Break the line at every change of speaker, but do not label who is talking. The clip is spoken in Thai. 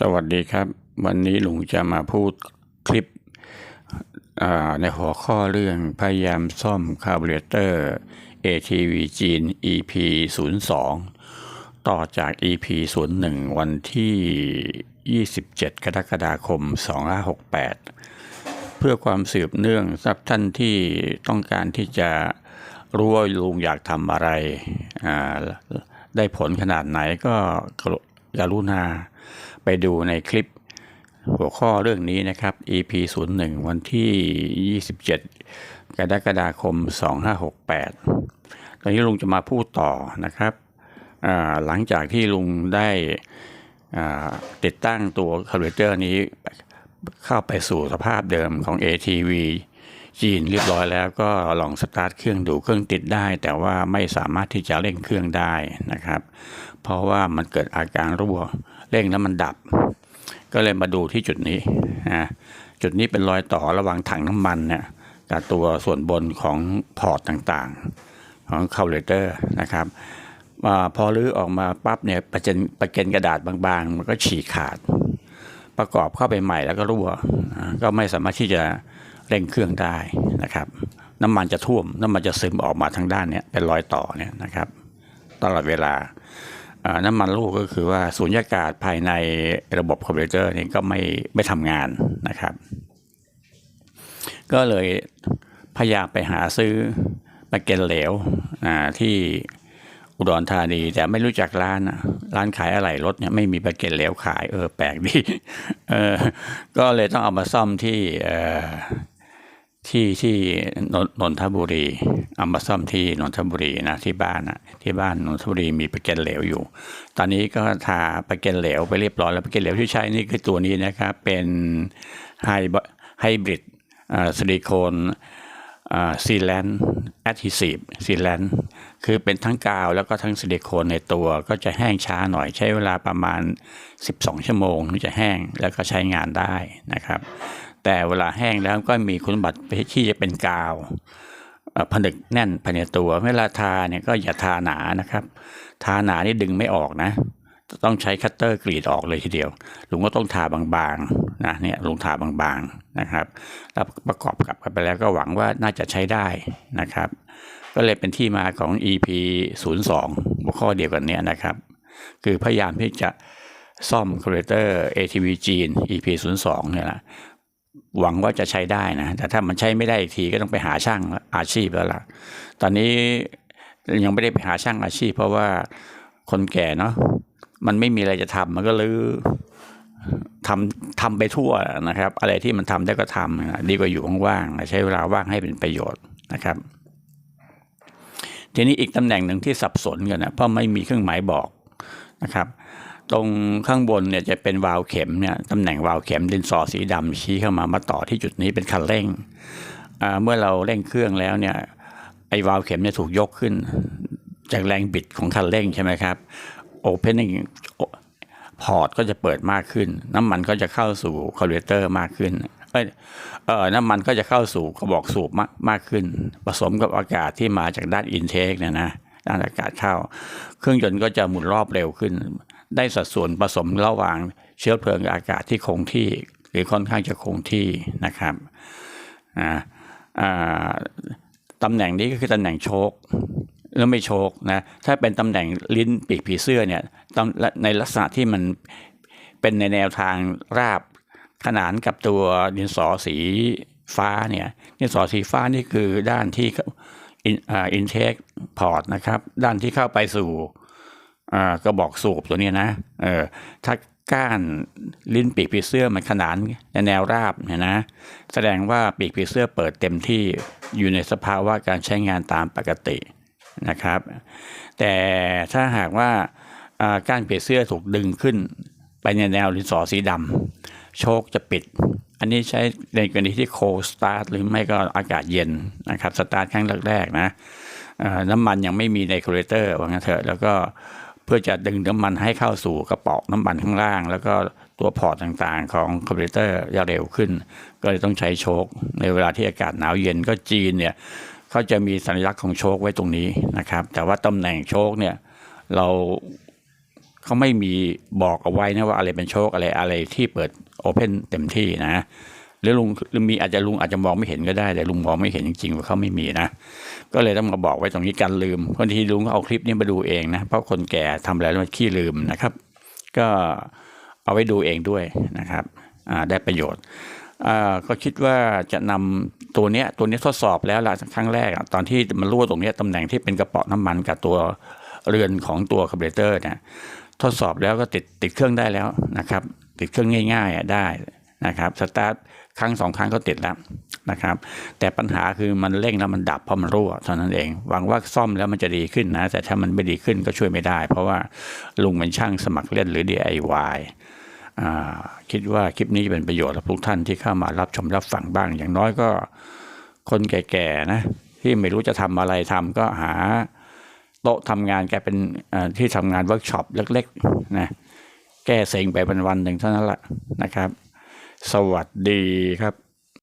สวัสดีครับ วันนี้ลุงจะมาพูดคลิปในหัวข้อเรื่องพยายามซ่อมคาร์บูเรเตอร์ ATV จีน EP 02 ต่อจาก EP 01 วันที่ 27 กรกฎาคม 2568 เพื่อความสืบเนื่องสำหรับท่านที่ต้องการที่จะรู้ว่าลุงอยากทำอะไร ได้ผลขนาดไหนก็กรุณา ไปดูในคลิปหัวข้อเรื่องนี้นะครับ EP 01 วันที่ 27 กรกฎาคม 2568 ตอนนี้ลุงจะมาพูดต่อนะครับ หลังจากที่ลุงได้ติดตั้งตัวคาร์บูเรเตอร์นี้เข้าไปสู่สภาพเดิมของ ATV จีนเรียบร้อยแล้วก็ลองสตาร์ทเครื่องดูเครื่องติดได้ แต่ว่าไม่สามารถที่จะเร่งเครื่องได้นะครับ เพราะว่ามันเกิดอาการรั่วเร่งแล้วมันดับ ก็เลยมาดูที่จุดนี้นะจุดนี้เป็นรอยต่อระหว่างถังน้ำมันเนี่ยกับตัวส่วนบนของพอร์ตต่างๆ ของคาร์บูเรเตอร์นะครับอพอรื้อออกมาปั๊บเนี่ยประเจนประเกนกระดาษบางๆ มันก็ฉีกขาด ประกอบเข้าไปใหม่แล้วก็รั่ว ก็ไม่สามารถที่จะ เร่งเครื่องได้นะครับ น้ำมันจะท่วมน้ำมันจะซึมออกมาทางด้านเนี้ยเป็นรอยต่อเนี่ยนะครับ ตลอดเวลาน้ำมันรั่วก็คือว่าสูญญากาศภายในระบบคอมพิวเตอร์นี่ก็ไม่ไม่ทำงานนะครับ ก็เลยพยายามไปหาซื้อมาเกนเหลวอ่าที่อุดรธานีแต่ไม่รู้จักร้านอะร้านขายอะไหล่รถเนี่ยไม่มีปลาเกนเหลวขายเออแปลกดีเออก็เลยต้องเอามาซ่อมที่ ที่ที่นนทบุรีเอามาซ่อมที่นนทบุรีนะที่บ้านนะที่บ้านนนทบุรีมีปลาเก็นเหลวอยู่ ตอนนี้ก็ทาปลาเก็นเหลวไปเรียบร้อยแล้วปลาเก็นเหลวที่ใช้นี่คือตัวนี้นะครับเป็นไฮไฮบริดซิลิโคนซีแลนแอดฮิซีฟซีแลนคือเป็นทั้งกาวแล้วก็ทั้งซิลิโคนในตัวก็จะแห้งช้าหน่อยใช้เวลาประมาณ 12 ชั่วโมงถึงจะแห้งแล้วก็ใช้งานได้นะครับ แต่เวลาแห้งแล้วก็มีคุณบัติที่จะเป็นกาวผนึกแน่นภายในตัวเวลาทาเนี่ยก็อย่าทาหนานะครับ ทาหนานี่ดึงไม่ออกนะ ต้องใช้คัตเตอร์กรีดออกเลยทีเดียวลุงก็ต้องทาบางๆนะเนี่ยลุงทาบางๆนะครับแล้วประกอบกับกันไปแล้วก็หวังว่าน่าจะใช้ได้นะครับ ก็เลยเป็นที่มาของ EP 02หัวข้อเดียวกันเนี้ยนะครับ คือพยายามที่จะซ่อมคอมพิวเตอร์ ATV จีน EP 02เนี่ยนะ หวังว่าจะใช้ได้นะ แต่ถ้ามันใช้ไม่ได้อีกทีก็ต้องไปหาช่างอาชีพแล้วล่ะ ตอนนี้ยังไม่ได้ไปหาช่างอาชีพ เพราะว่าคนแก่เนาะมันไม่มีอะไรจะทำมันก็ลือทำทำไปทั่วนะครับ อะไรที่มันทำได้ก็ทำนะดีกว่าอยู่ว่างๆใช้เวลาว่างให้เป็นประโยชน์นะครับ ทีนี้อีกตำแหน่งหนึ่งที่สับสนกันนะเพราะไม่มีเครื่องหมายบอกนะครับ ตรงข้างบนเนี่ยจะเป็นวาล์วเข็มเนี่ยตำแหน่งวาล์วเข็มดินสอสีดำชี้เข้ามามาต่อที่จุดนี้เป็นคันเร่งเมื่อเราเร่งเครื่องแล้วเนี่ยไอ้วาล์วเข็มเนี่ยถูกยกขึ้น จากแรงบิดของคันเร่งใช่ไหมครับ opening พอร์ตก็จะเปิดมากขึ้น น้ำมันก็จะเข้าสู่คาร์บูเรเตอร์มากขึ้นเอ้ยเออน้ำมันก็จะเข้าสู่กระบอกสูบมากมากขึ้น ผสมกับอากาศที่มาจากด้านอินเทคเนี่ยนะด้านอากาศเข้า เครื่องยนต์ก็จะหมุนรอบเร็วขึ้น ได้สัดส่วนผสมระหว่างเชื้อเพลิงอากาศที่คงที่ หรือค่อนข้างจะคงที่นะครับอ่าตำแหน่งนี้ก็คือตำแหน่งโชคแล้วไม่โชคนะถ้าเป็นตำแหน่งลิ้นปีกผีเสื้อเนี่ยตำในลักษณะที่มันเป็นในแนวทางราบขนานกับตัวดินสอสีฟ้าเนี่ยดินสอสีฟ้านี่คือด้านที่อินเทคพอร์ตนะครับ ด้านที่เข้าไปสู่ กระบอกสูบตัวนี้นะเออถ้าก้านลิ้นปีกผีเสื้อมันขนานในแนวราบเนี่ยนะ แสดงว่าปีกผีเสื้อเปิดเต็มที่อยู่ในสภาวะการใช้งานตามปกตินะครับ แต่ถ้าหากว่าอ่าก้านผีเสื้อถูกดึงขึ้น ไปในแนวดินสอสีดำโชคจะปิด อันนี้ใช้ในกรณีที่โคสตาร์ทหรือไม่ก็อากาศเย็นนะครับสตาร์ทครั้งแรกๆนะน้ำมันยังไม่มีในคาร์บูเรเตอร์ว่างั้นเถอะแล้วก็ เพื่อจะดึงน้ำมันให้เข้าสู่กระป๋องน้ำมันข้างล่าง แล้วก็ตัวพอร์ตต่างๆ ของคอมพิวเตอร์จะเร็วขึ้น ก็เลยต้องใช้โชคในเวลาที่อากาศหนาวเย็นก็จีนเนี่ยเขาจะมีสัญลักษณ์ของโชคไว้ตรงนี้นะครับ แต่ว่าตำแหน่งโชคเนี่ยเราเขาไม่มีบอกเอาไว้นะว่าอะไรเป็นโชคอะไรอะไรที่เปิดโอเพนเต็มที่นะ หรือลุงหรือมีอาจจะลุงอาจจะมองไม่เห็นก็ได้ แต่ลุงมองไม่เห็นจริงๆว่าเขาไม่มีนะก็เลยต้องมาบอกไว้ตรงนี้กันลืมบางทีลุงก็เอาคลิปนี้มาดูเองนะเพราะคนแก่ทำอะไรแล้วมันขี้ลืมนะครับ ก็เอาไว้ดูเองด้วยนะครับได้ประโยชน์ก็คิดว่าจะนำตัวเนี้ยตัวนี้ทดสอบแล้วละครั้งแรกตอนที่มันรั่วตรงนี้ตำแหน่งที่เป็นกระป๋าน้ำมันกับตัวเรือนของตัวคาร์บเรเตอร์เนี่ยทดสอบแล้วก็ติดติดเครื่องได้แล้วนะครับ ติดเครื่องง่ายๆได้ นะครับสตาร์ทครั้งสองครั้งก็ติดแล้วนะครับ แต่ปัญหาคือมันเร่งแล้วมันดับเพราะมันรั่วเท่านั้นเอง หวังว่าซ่อมแล้วมันจะดีขึ้นนะ แต่ถ้ามันไม่ดีขึ้นก็ช่วยไม่ได้ เพราะว่าลุงเป็นช่างสมัครเล่นหรือ DIY อ่าคิดว่าคลิปนี้จะเป็นประโยชน์กับทุกท่านที่เข้ามารับชมรับฟังบ้าง อย่างน้อยก็คนแก่ๆนะที่ไม่รู้จะทำอะไรทำก็หาโต๊ะทำงานแกเป็นที่ทำงานเวิร์กช็อปเล็กๆนะแก้เซ็งไปวันๆหนึ่งเท่านั้นแหละนะครับ สวัสดีครับ